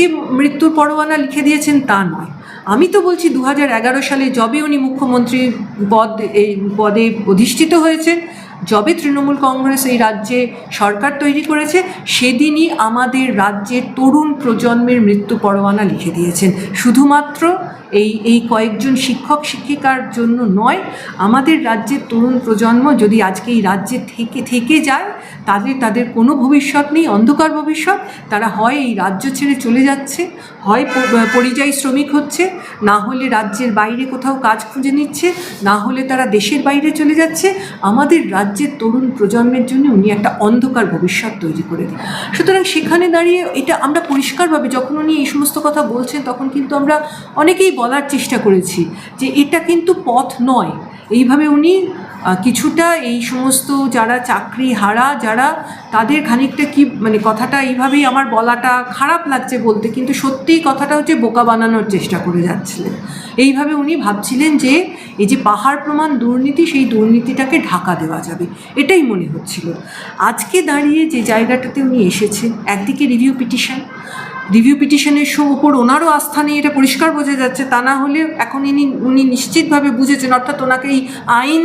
আজকে মৃত্যুর পরোয়ানা লিখে দিয়েছেন তা নয়। আমি তো বলছি দু হাজার এগারো সালে যবে উনি মুখ্যমন্ত্রী পদ এই পদে অধিষ্ঠিত হয়েছেন যবে তৃণমূল কংগ্রেস এই রাজ্যে সরকার তৈরি করেছে, সেদিনই আমাদের রাজ্যের তরুণ প্রজন্মের মৃত্যু পরোয়ানা লিখে দিয়েছেন। শুধুমাত্র এই এই কয়েকজন শিক্ষক, শিক্ষিকার জন্য নয়, আমাদের রাজ্যের তরুণ প্রজন্ম যদি আজকে এই রাজ্যে থেকে থেকে যায়, তাদের তাদের কোনো ভবিষ্যৎ নেই, অন্ধকার ভবিষ্যৎ, তারা হয় এই রাজ্য ছেড়ে চলে যাচ্ছে, হয় পরিযায়ী শ্রমিক হচ্ছে, না হলে রাজ্যের বাইরে কোথাও কাজ খুঁজে নিচ্ছে, না হলে তারা দেশের বাইরে চলে যাচ্ছে, আমাদের রাজ্যের তরুণ প্রজন্মের জন্য উনি একটা অন্ধকার ভবিষ্যৎ তৈরি করে দিন সুতরাং সেখানে দাঁড়িয়ে এটা আমরা পরিষ্কারভাবে যখন উনি এই সমস্ত কথা বলছেন, তখন কিন্তু আমরা অনেকেই বলার চেষ্টা করেছি যে এটা কিন্তু পথ নয়। এইভাবে উনি কিছুটা এই সমস্ত যারা চাকরি হারা, যারা তাদের খানিকটা কি মানে কথাটা এইভাবেই আমার বলাটা খারাপ লাগছে বলতে, কিন্তু সত্যিই কথাটা হচ্ছে বোকা বানানোর চেষ্টা করে যাচ্ছিলেন। এইভাবে উনি ভাবছিলেন যে এই যে পাহাড় প্রমাণ দুর্নীতি, সেই দুর্নীতিটাকে ঢাকা দেওয়া যাবে, এটাই মনে হচ্ছিল। আজকে দাঁড়িয়ে যে জায়গাটাতে উনি এসেছেন, একদিকে রিভিউ পিটিশন রিভিউ পিটিশনের ওপর ওনারও আস্থা নেই এটা পরিষ্কার বোঝা যাচ্ছে, তা না হলে এখন ইনি, উনি নিশ্চিতভাবে বুঝেছেন, অর্থাৎ ওনাকে এই আইন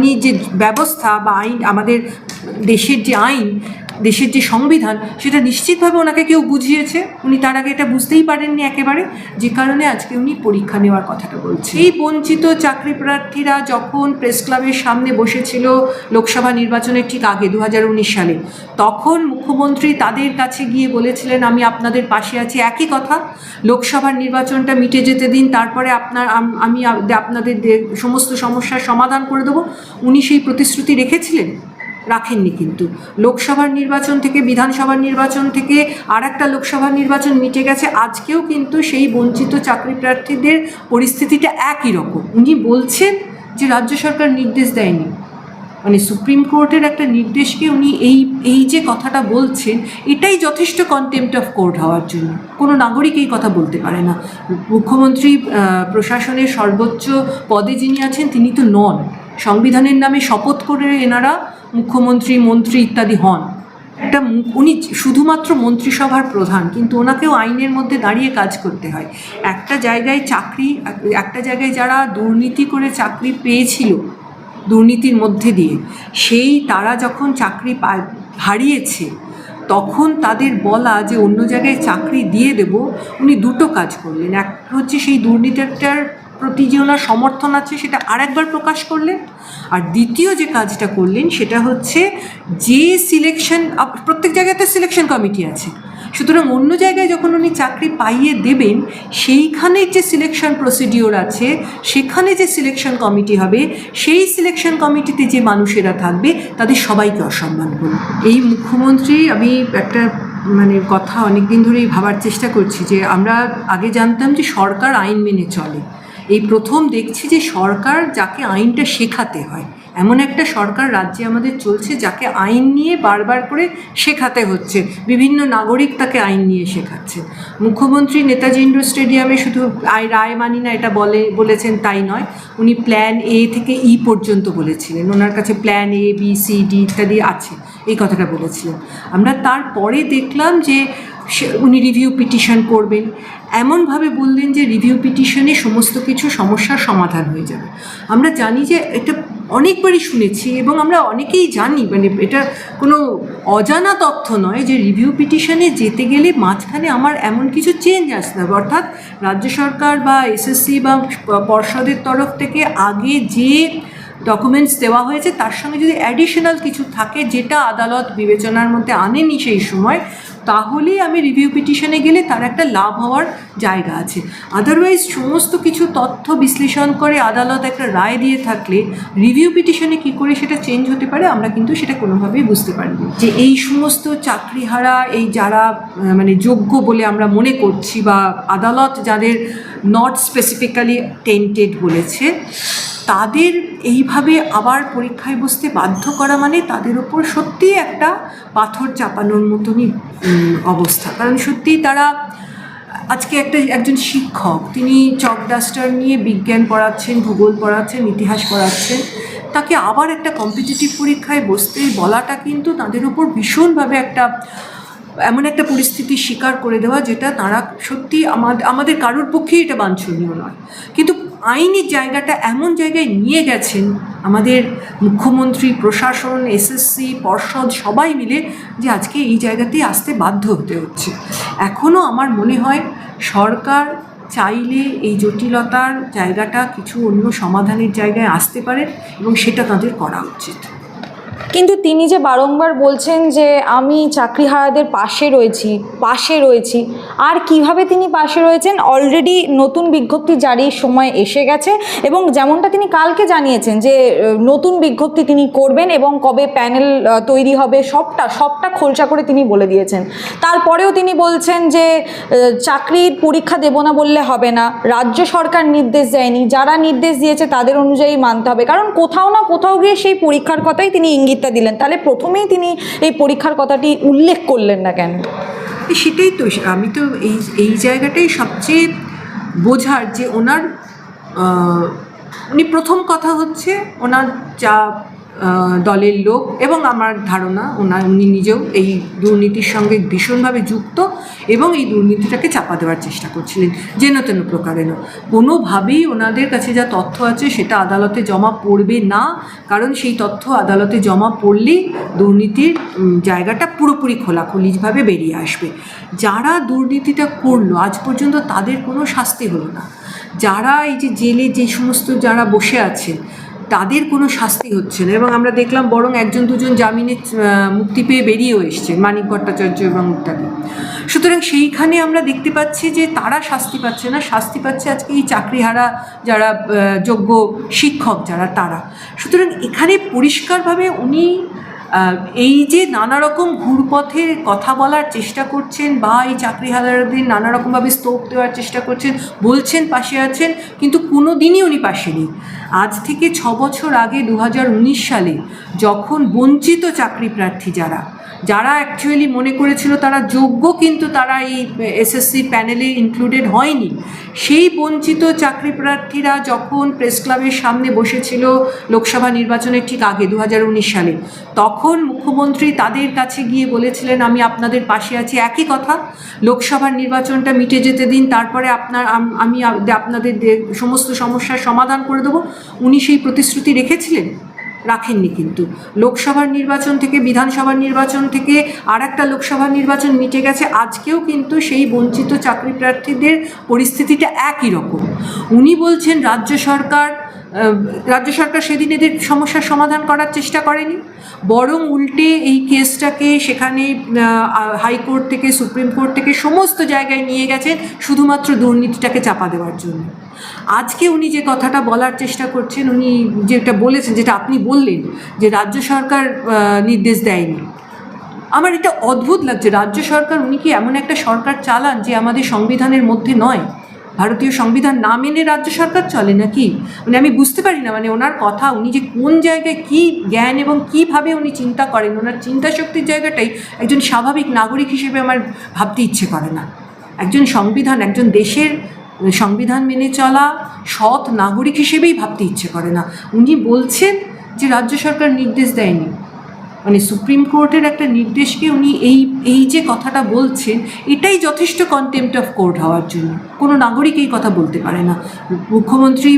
নিয়ে যে ব্যবস্থা বা আইন, আমাদের দেশের যে আইন দেশের যে সংবিধান, সেটা নিশ্চিতভাবে ওনাকে কেউ বুঝিয়েছে? উনি তার আগে এটা বুঝতেই পারেননি একেবারে? যে কারণে আজকে উনি পরীক্ষা নেওয়ার কথাটা বলছে এই বঞ্চিত চাকরি প্রার্থীরা যখন প্রেস ক্লাবের সামনে বসেছিল লোকসভা নির্বাচনের ঠিক আগে দু হাজার উনিশ সালে, তখন মুখ্যমন্ত্রী তাদের কাছে গিয়ে বলেছিলেন, আমি আপনাদের পাশে আছি। একই কথা, লোকসভার নির্বাচনটা মিটে যেতে দিন, তারপরে আপনার, আমি আপনাদের সমস্ত সমস্যার সমাধান করে দেবো। উনি সেই প্রতিশ্রুতি রেখেছিলেন? রাখেননি কিন্তু। লোকসভার নির্বাচন থেকে, বিধানসভার নির্বাচন থেকে আর একটা লোকসভার নির্বাচন মিটে গেছে। আজকেও কিন্তু সেই বঞ্চিত চাকরি প্রার্থীদের পরিস্থিতিটা একই রকম। উনি বলছেন যে রাজ্য সরকার নির্দেশ দেয়নি। মানে সুপ্রিম কোর্টের একটা নির্দেশকে উনি এই এই যে কথাটা বলছেন, এটাই যথেষ্ট কন্টেম্প্ট অফ কোর্ট হওয়ার জন্য। কোনো নাগরিক এই কথা বলতে পারে না। মুখ্যমন্ত্রী প্রশাসনের সর্বোচ্চ পদে যিনি আছেন, তিনি তো নন। সংবিধানের নামে শপথ করে এনারা মুখ্যমন্ত্রী, মন্ত্রী ইত্যাদি হন। একটা উনি শুধুমাত্র মন্ত্রিসভার প্রধান, কিন্তু ওনাকেও আইনের মধ্যে দাঁড়িয়ে কাজ করতে হয়। একটা জায়গায় চাকরি, একটা জায়গায় যারা দুর্নীতি করে চাকরি পেয়েছিল দুর্নীতির মধ্যে দিয়ে, সেই তারা যখন চাকরি হারিয়েছে, তখন তাদের বলা যে অন্য জায়গায় চাকরি দিয়ে দেব, উনি দুটো কাজ করলেন। এক হচ্ছে সেই দুর্নীতিটার প্রতি যে ওনার সমর্থন আছে, সেটা আরেকবার প্রকাশ করলেন। আর দ্বিতীয় যে কাজটা করলেন, সেটা হচ্ছে যে সিলেকশন প্রত্যেক জায়গাতে সিলেকশন কমিটি আছে। সুতরাং অন্য জায়গায় যখন উনি চাকরি পাইয়ে দেবেন, সেইখানে যে সিলেকশন প্রসিডিওর আছে, সেখানে যে সিলেকশন কমিটি হবে, সেই সিলেকশন কমিটিতে যে মানুষেরা থাকবে, তাদের সবাইকে অসম্মান করবে এই মুখ্যমন্ত্রী, আমি একটা মানে কথা অনেকদিন ধরেই ভাবার চেষ্টা করছি যে আমরা আগে জানতাম যে সরকার আইন মেনে চলে। এই প্রথম দেখছি যে সরকার যাকে আইনটা শেখাতে হয়। এমন একটা সরকার রাজ্যে আমাদের চলছে যাকে আইন নিয়ে বারবার করে শেখাতে হচ্ছে। বিভিন্ন নাগরিক তাকে আইন নিয়ে শেখাচ্ছে। মুখ্যমন্ত্রী নেতাজি ইন্ডোর স্টেডিয়ামে শুধু আয় রায় মানি না, এটা বলে, বলেছেন তাই নয়। উনি প্ল্যান এ থেকে ই পর্যন্ত বলেছিলেন। ওনার কাছে plan A B C D ইত্যাদি আছে। এই কথাটা বলেছিলেন। আমরা তারপরে দেখলাম যে সে- উনি রিভিউ পিটিশন করবেন। এমনভাবে বললেন যে রিভিউ পিটিশনে সমস্ত কিছু সমস্যার সমাধান হয়ে যাবে। আমরা জানি যে এটা অনেকবারই শুনেছি এবং আমরা অনেকেই জানি মানে এটা কোনো অজানা তথ্য নয় যে রিভিউ পিটিশনে যেতে গেলে মাঝখানে আমার এমন কিছু চেঞ্জ আসতে হবে। অর্থাৎ রাজ্য সরকার বা এসএসসি বা পর্ষদের তরফ থেকে আগে যে ডকুমেন্টস দেওয়া হয়েছে, তার সঙ্গে যদি অ্যাডিশনাল কিছু থাকে যেটা আদালত বিবেচনার মধ্যে আনেনি সেই সময় তাহলেই আমি রিভিউ পিটিশনে গেলে তার একটা লাভ হওয়ার জায়গা আছে। আদারওয়াইজ সমস্ত কিছু তথ্য বিশ্লেষণ করে আদালত একটা রায় দিয়ে থাকলে রিভিউ পিটিশনে কি করে সেটা চেঞ্জ হতে পারে, আমরা কিন্তু সেটা কোনোভাবেই বুঝতে পারিনি। যে এই সমস্ত চাকরিহারা, এই যারা মানে যোগ্য বলে আমরা মনে করছি বা আদালত যাদের নট স্পেসিফিক্যালি টেন্টেড বলেছে তাদের এইভাবে আবার পরীক্ষায় বসতে বাধ্য করা মানে তাদের ওপর সত্যিই একটা পাথর চাপানোর মতনই অবস্থা। কারণ সত্যিই তারা, আজকে একটা একজন শিক্ষক, তিনি চক ডাস্টার নিয়ে বিজ্ঞান পড়াচ্ছেন, ভূগোল পড়াচ্ছেন, ইতিহাস পড়াচ্ছেন, তাকে আবার একটা কম্পিটিটিভ পরীক্ষায় বসতে বলাটা কিন্তু তাদের উপর ভীষণভাবে একটা, এমন একটা পরিস্থিতির শিকার করে দেওয়া, যেটা তারা সত্যি আমাদের আমাদের কারোর পক্ষেই এটা বাঞ্ছনীয় নয়। কিন্তু আইনের জায়গাটা এমন জায়গায় নিয়ে গেছেন, আমাদের মুখ্যমন্ত্রী, প্রশাসন এসএসসি পর্ষদ সবাই মিলে যে আজকে এই জায়গাতেই আসতে বাধ্য হতে হচ্ছে। এখনও আমার মনে হয় সরকার চাইলে এই জটিলতার জায়গাটা কিছু অন্য সমাধানের জায়গায় আসতে পারে এবং সেটা তাদের করা উচিত। কিন্তু তিনি যে বারংবার বলছেন যে আমি চাকরিহারাদের পাশে রয়েছি পাশে রয়েছি, আর কীভাবে তিনি পাশে রয়েছেন অলরেডি নতুন বিজ্ঞপ্তি জারির সময় এসে গেছে এবং যেমনটা তিনি কালকে জানিয়েছেন যে নতুন বিজ্ঞপ্তি তিনি করবেন এবং কবে প্যানেল তৈরি হবে সবটা সবটা খোলসা করে তিনি বলে দিয়েছেন। তারপরেও তিনি বলছেন যে চাকরির পরীক্ষা দেব না বললে হবে না, রাজ্য সরকার নির্দেশ দেয়নি, যারা নির্দেশ দিয়েছে তাদের অনুযায়ী মানতে হবে, কারণ কোথাও না কোথাও গিয়ে সেই পরীক্ষার কথাই তিনি ইঙ্গিতটা দিলেন, তাহলে প্রথমেই তিনি এই পরীক্ষার কথাটি উল্লেখ করলেন না কেন? সেটাই তো আমি তো এই এই জায়গাটাই সবচেয়ে বোঝার যে ওনার উনি প্রথম কথা হচ্ছে, ওনার যা দলের লোক এবং আমার ধারণা ওনার, উনি নিজেও এই দুর্নীতির সঙ্গে ভীষণভাবে যুক্ত এবং এই দুর্নীতিটাকে চাপা দেওয়ার চেষ্টা করছিলেন, যেন তেন প্রকারেণ কোনোভাবেই ওনাদের কাছে যা তথ্য আছে সেটা আদালতে জমা পড়বে না, কারণ সেই তথ্য আদালতে জমা পড়লেই দুর্নীতির জায়গাটা পুরোপুরি খোলাখুলিভাবে বেরিয়ে আসবে। যারা দুর্নীতিটা করল, আজ পর্যন্ত তাদের কোনো শাস্তি হলো না। যারা এই যে জেলে যে সমস্ত যারা বসে আছেন তাদের কোনো শাস্তি হচ্ছে না। এবং আমরা দেখলাম বরং একজন দুজন জামিনে মুক্তি পেয়ে বেরিয়েও এসছেন মানিক ভট্টাচার্য এবং ইত্যাদি সুতরাং সেইখানে আমরা দেখতে পাচ্ছি যে তারা শাস্তি পাচ্ছে না। শাস্তি পাচ্ছে আজকে এই চাকরিহারা যারা যোগ্য শিক্ষক যারা, তারা। সুতরাং এখানে পরিষ্কারভাবে উনি এই যে নানা রকম ঘুরপথে কথা বলার চেষ্টা করছেন বা এই চাকরি হারারদের নানা রকমভাবে স্তোপ দেওয়ার চেষ্টা করছেন, বলছেন পাশে আছেন, কিন্তু কোনো দিনই উনি পাশে নেই। আজ থেকে ছ বছর আগে দু হাজার উনিশ সালে যখন বঞ্চিত চাকরি প্রার্থী যারা যারা অ্যাকচুয়ালি মনে করেছিল তারা যোগ্য, কিন্তু তারা এই এসএসসি প্যানেলে ইনক্লুডেড হয়নি। সেই বঞ্চিত চাকরি প্রার্থীরা যখন প্রেস ক্লাবের সামনে বসেছিল লোকসভা নির্বাচনের ঠিক আগে দু হাজার উনিশ সালে, তখন মুখ্যমন্ত্রী তাদের কাছে গিয়ে বলেছিলেন, আমি আপনাদের পাশে আছি। একই কথা, লোকসভার নির্বাচনটা মিটে যেতে দিন, তারপরে আপনার, আমি আপনাদের সমস্ত সমস্যার সমাধান করে দেবো। উনি সেই প্রতিশ্রুতি রেখেছিলেন? রাখেননি কিন্তু। লোকসভার নির্বাচন থেকে, বিধানসভার নির্বাচন থেকে আর একটা লোকসভার নির্বাচন মিটে গেছে। আজকেও কিন্তু সেই বঞ্চিত চাকরি প্রার্থীদের পরিস্থিতিটা একই রকম। উনি বলছেন, রাজ্য সরকার রাজ্য সরকার সেদিন এদের সমস্যার সমাধান করার চেষ্টা করেনি, বরং উল্টে এই কেসটাকে সেখানে হাইকোর্ট থেকে, সুপ্রিম কোর্ট থেকে সমস্ত জায়গায় নিয়ে গেছেন শুধুমাত্র দুর্নীতিটাকে চাপা দেওয়ার জন্য। আজকে উনি যে কথাটা বলার চেষ্টা করছেন, উনি যেটা বলেছেন, যেটা আপনি বললেন, যে রাজ্য সরকার নির্দেশ দেয়নি। আমার এটা অদ্ভুত লাগছে, রাজ্য সরকার, উনি কি এমন একটা সরকার চালান যে আমাদের সংবিধানের মধ্যে নয়? ভারতীয় সংবিধান না মেনে রাজ্য সরকার চলে নাকি? মানে আমি বুঝতে পারি না মানে ওনার কথা, উনি যে কোন জায়গায় কি জ্ঞান এবং কীভাবে উনি চিন্তা করেন, ওনার চিন্তা শক্তির জায়গাটাই একজন স্বাভাবিক নাগরিক হিসেবে আমার ভাবতে ইচ্ছে করে না। একজন সংবিধান, একজন দেশের সংবিধান মেনে চলা সৎ নাগরিক হিসেবেই ভাবতে ইচ্ছে করে না। উনি বলছেন যে রাজ্য সরকার নির্দেশ দেয়নি। মানে সুপ্রিম কোর্টের একটা নির্দেশকে উনি এই এই যে কথাটা বলছেন, এটাই যথেষ্ট কন্টেম্পট অফ কোর্ট হওয়ার জন্য। কোনো নাগরিক এই কথা বলতে পারে না। মুখ্যমন্ত্রী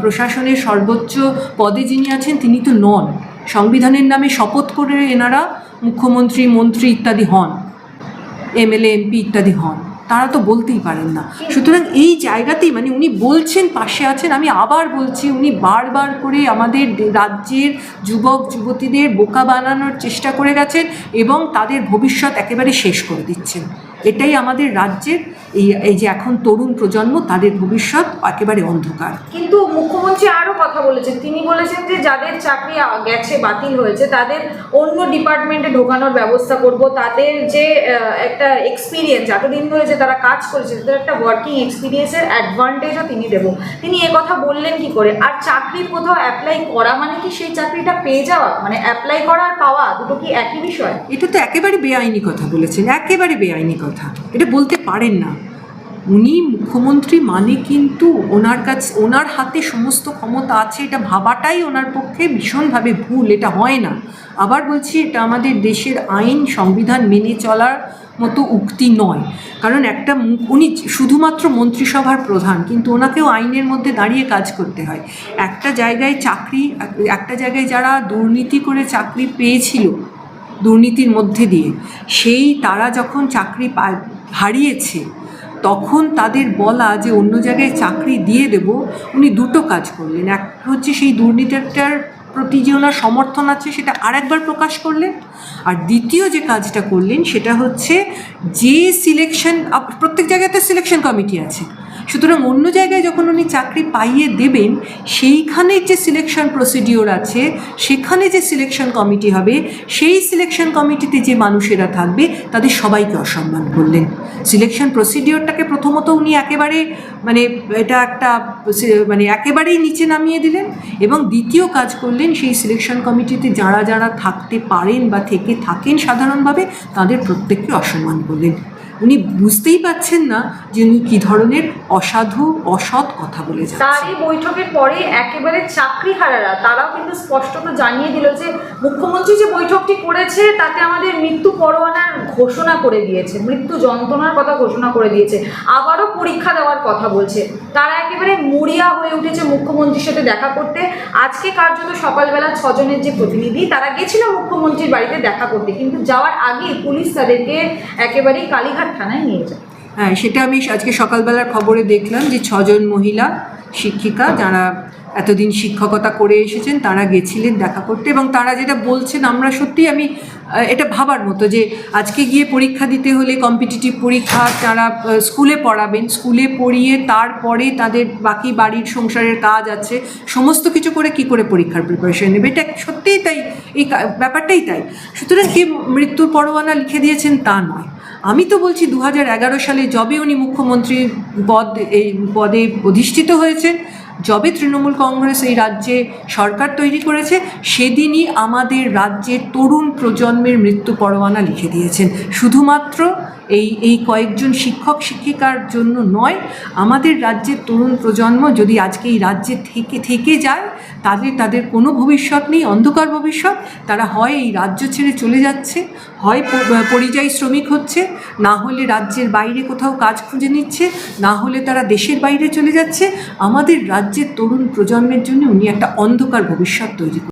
প্রশাসনের সর্বোচ্চ পদে যিনি আছেন, তিনি তো নন। সংবিধানের নামে শপথ করে এনারা মুখ্যমন্ত্রী, মন্ত্রী ইত্যাদি হন। এমএলএ, এমপি ইত্যাদি হন। তারা তো বলতেই পারেন না। সুতরাং এই জায়গাতেই মানে উনি বলছেন, পাশে আছেন, আমি আবার বলছি, উনি বারবার করে আমাদের রাজ্যের যুবক, যুবতীদের বোকা বানানোর চেষ্টা করে গেছেন এবং তাদের ভবিষ্যৎ একেবারে শেষ করে দিচ্ছেন। এটাই আমাদের রাজ্যের এই এই যে এখন তরুণ প্রজন্ম তাদের ভবিষ্যৎ একেবারে অন্ধকার। কিন্তু মুখ্যমন্ত্রী আরও কথা বলেছেন তিনি বলেছেন যে যাদের চাকরি গেছে বাতিল হয়েছে তাদের অন্য ডিপার্টমেন্টে ঢোকানোর ব্যবস্থা করব। তাদের যে একটা এক্সপিরিয়েন্স এতদিন ধরে যে তারা কাজ করেছে তাদের একটা ওয়ার্কিং এক্সপিরিয়েন্সের অ্যাডভান্টেজও তিনি দেবো। তিনি এ কথা বললেন কি করে? আর চাকরির কোথাও অ্যাপ্লাই করা মানে কি সেই চাকরিটা পেয়ে যাওয়া? মানে অ্যাপ্লাই করা আর পাওয়া দুটো কি একই বিষয়? এটা তো একেবারে বেআইনি কথা বলেছেন একেবারে বেআইনি কথা। এটা বলতে পারেন না। উনি মুখ্যমন্ত্রী মানে কিন্তু ওনার কাছে, ওনার হাতে সমস্ত ক্ষমতা আছে, এটা ভাবাটাই ওনার পক্ষে ভীষণভাবে ভুল, এটা হয় না। আবার বলছি, এটা আমাদের দেশের আইন, সংবিধান মেনে চলার মতো উক্তি নয়। কারণ একটা উনি শুধুমাত্র মন্ত্রিসভার প্রধান, কিন্তু ওনাকেও আইনের মধ্যে দাঁড়িয়ে কাজ করতে হয়। একটা জায়গায় চাকরি, একটা জায়গায় যারা দুর্নীতি করে চাকরি পেয়েছিল দুর্নীতির মধ্যে দিয়ে। সেই তারা যখন চাকরি হারিয়েছে, তখন তাদের বলা যে অন্য জায়গায় চাকরি দিয়ে দেব, উনি দুটো কাজ করলেন। এক হচ্ছে সেই দুর্নীতিটার প্রতি যে ওনার সমর্থন আছে, সেটা আরেকবার প্রকাশ করলেন। আর দ্বিতীয় যে কাজটা করলেন, সেটা হচ্ছে যে সিলেকশন প্রত্যেক জায়গাতে সিলেকশন কমিটি আছে। সুতরাং অন্য জায়গায় যখন উনি চাকরি পাইয়ে দেবেন, সেইখানে যে সিলেকশন প্রসিডিওর আছে, সেখানে যে সিলেকশন কমিটি হবে, সেই সিলেকশন কমিটিতে যে মানুষেরা থাকবে, তাদের সবাইকে অসম্মান করলেন। সিলেকশন প্রসিডিওরটাকে প্রথমত উনি একেবারে মানে এটা একটা মানে একেবারেই নিচে নামিয়ে দিলেন এবং দ্বিতীয় কাজ করলেন, সেই সিলেকশন কমিটিতে যারা যারা থাকতে পারেন বা থেকে থাকেন সাধারণভাবে, তাদের প্রত্যেককে অসম্মান করলেন। উনি বুঝতেই পাচ্ছেন না যে উনি কী ধরনের অসাধু, অসৎ কথা বলে তার এই বৈঠকের পরে একেবারে চাকরি হারারা তারাও কিন্তু স্পষ্টত জানিয়ে দিল যে মুখ্যমন্ত্রী যে বৈঠকটি করেছে, তাতে আমাদের মৃত্যু পরোয়ানার ঘোষণা করে দিয়েছে, মৃত্যু যন্ত্রণার কথা ঘোষণা করে দিয়েছে, আবারও পরীক্ষা দেওয়ার কথা বলছে। তারা একেবারে মরিয়া হয়ে উঠেছে মুখ্যমন্ত্রীর সাথে দেখা করতে। আজকে কার্যত সকালবেলা ছজনের যে প্রতিনিধি, তারা গেছিল মুখ্যমন্ত্রীর বাড়িতে দেখা করতে, কিন্তু যাওয়ার আগে পুলিশ তাদেরকে একেবারেই কালীঘাট থানায় নিয়ে যায়। হ্যাঁ সেটা আমি আজকে সকালবেলার খবরে দেখলাম যে ছজন মহিলা, শিক্ষিকা, যারা এতদিন শিক্ষকতা করে এসেছেন, তারা গেছিলেন দেখা করতে এবং তারা যেটা বলছেন, আমরা সত্যি আমি এটা ভাবার মতো যে আজকে গিয়ে পরীক্ষা দিতে হলে কম্পিটিটিভ পরীক্ষা, তারা স্কুলে পড়াবেন, স্কুলে পড়িয়ে তারপরে তাদের বাকি বাড়ির সংসারের কাজ আছে, সমস্ত কিছু করে কি করে পরীক্ষার প্রিপারেশন নেবে? এটা সত্যিই তাই, এই ব্যাপারটাই তাই। সুতরাং কে মৃত্যুর পরোয়ানা লিখে দিয়েছেন তা নয়। আমি তো বলছি দু সালে যবে উনি মুখ্যমন্ত্রী পদ, এই পদে অধিষ্ঠিত হয়েছেন যবে তৃণমূল কংগ্রেস এই রাজ্যে সরকার তৈরি করেছে, সেদিনই আমাদের রাজ্যের তরুণ প্রজন্মের মৃত্যু পরোয়ানা লিখে দিয়েছেন। শুধুমাত্র এই এই কয়েকজন শিক্ষক, শিক্ষিকার জন্য নয়, আমাদের রাজ্যের তরুণ প্রজন্ম যদি আজকে এই রাজ্যে থেকে থেকে যায়, তাদের তাদের কোনো ভবিষ্যৎ নেই, অন্ধকার ভবিষ্যৎ, তারা হয় এই রাজ্য ছেড়ে চলে যাচ্ছে, হয় পরিযায়ী শ্রমিক হচ্ছে, না হলে রাজ্যের বাইরে কোথাও কাজ খুঁজে নিচ্ছে, না হলে তারা দেশের বাইরে চলে যাচ্ছে, আমাদের রাজ্যের তরুণ প্রজন্মের জন্য উনি একটা অন্ধকার ভবিষ্যৎ তৈরি